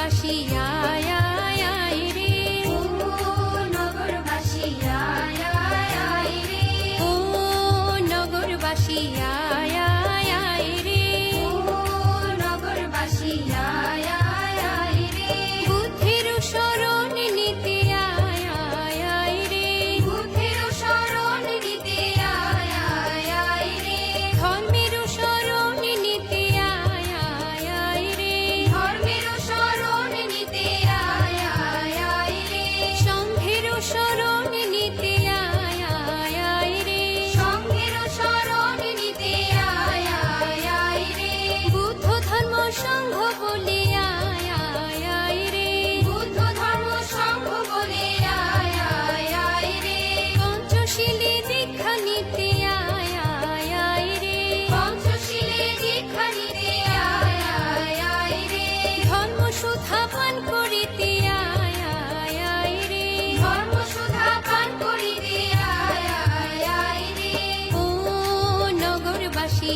নগরবাসী আয় আয় আয় রে ও নগরবাসী আয় আয় আয় রে ও নগরবাসী আয় সংঘ বলি আয় আয় আয় রে। বুদ্ধ ধর্ম সংঘ বলি আয় আয় আয় রে। পঞ্চশীলে দীক্ষা নিতে আয় আয় আয় রে। পঞ্চশীলে দীক্ষা নিতে আয় আয় আয় রে। ধর্ম সুধা পান করিতে আয় আয় আয় রে। ধর্ম সুধা পান করিতে আয় আয় আয় রে। ও নগরবাসী